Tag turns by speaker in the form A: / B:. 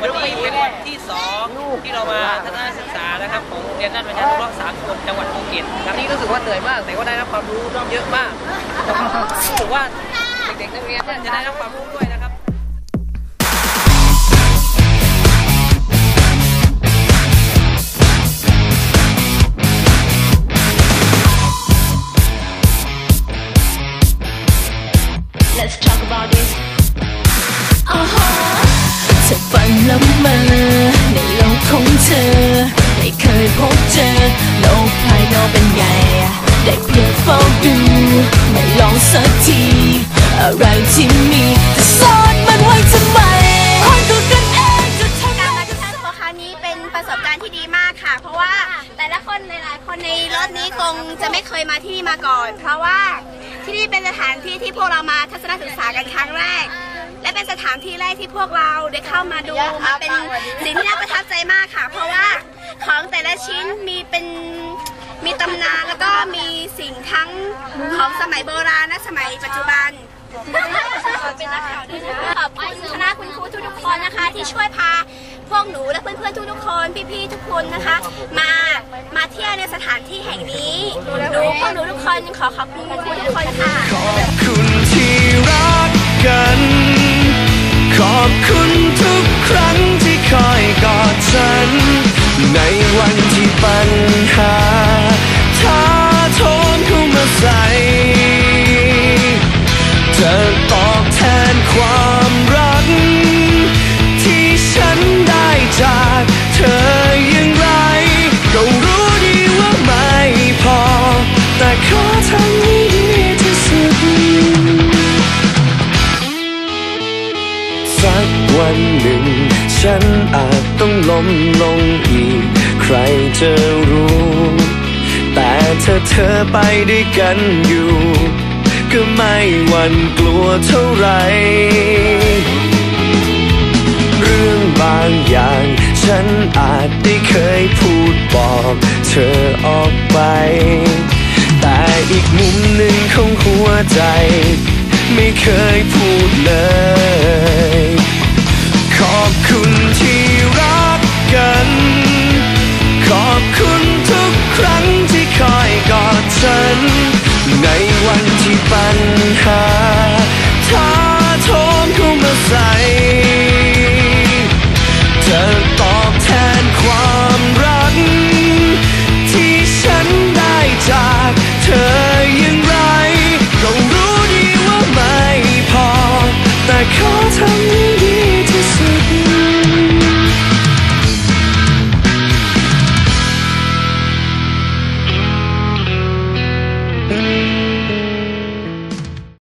A: วันนี้เป็นวันที่สองที่เรามาทัศนศึกษานะครับของโรงเรียนด้านประชานุเคราะห์สากลจังหวัดภูเก็ตครับนี่รู้สึกว่าเหนื่อยมาก แต่ก็ได้รับความรู้เยอะมากรู้สึกว่าเด็กๆนักเรียนจะได้รับความรู้ด้วยนะครับ
B: Let's talk about this มันละเมอในโลกของเธอ ไม่เคยพบเจอ โลกภายนอกเป็นไง ได้เพียงเฝ้าดู ไม่ลองสักที อะไรที่มีจะซ่อนมันไว้ทำไมคนตัวกันเองจะทำ
C: การมาที่ทัศน์ครั้งนี้เป็นประสบการณ์ที่ดีมากค่ะ เพราะว่าแต่ละคนหลายๆคนในรถนี้คงจะไม่เคยมาที่นี่มาก่อน เพราะว่าที่นี่เป็นสถานที่ที่พวกเรามาทัศนศึกษากันครั้งแรก และเป็นสถานที่แรกที่พวกเราได้เข้ามาดูมันเป็นสิ่งที่น่าประทับใจมากค่ะ เพราะว่าของแต่ละชิ้นมีเป็นมีตำนานแล้วก็มีสิ่งทั้งของสมัยโบราณและสมัยปัจจุบันเป็นนักข่าวด้วยนะคะขอบคุณคณะคุณครูทุกๆคนนะคะ ที่ช่วยพาพวกหนูและเพื่อนๆทุกๆคนพี่ๆทุกคนนะคะ มามาเที่ยวในสถานที่แห่งนี้หนูพวกหนูทุกคนขอขอบคุณคุณครูทุกคนค่ะ
D: ขอบคุณที่รักกัน ขอบคุณทุกครั้งที่คอยกอดฉัน ในวันที่ปัญหาท้าทนเข้ามาใส่ เธอตอบแทนความ หนึ่ง ฉันอาจต้องล้มลงอีก ใครจะรู้ แต่เธอเธอไปด้วยกันอยู่ ก็ไม่หวั่นกลัวเท่าไร เรื่องบางอย่าง ฉันอาจได้เคยพูดบอกเธอออกไป แต่อีกมุมหนึ่งของหัวใจ ไม่เคยพูดเลย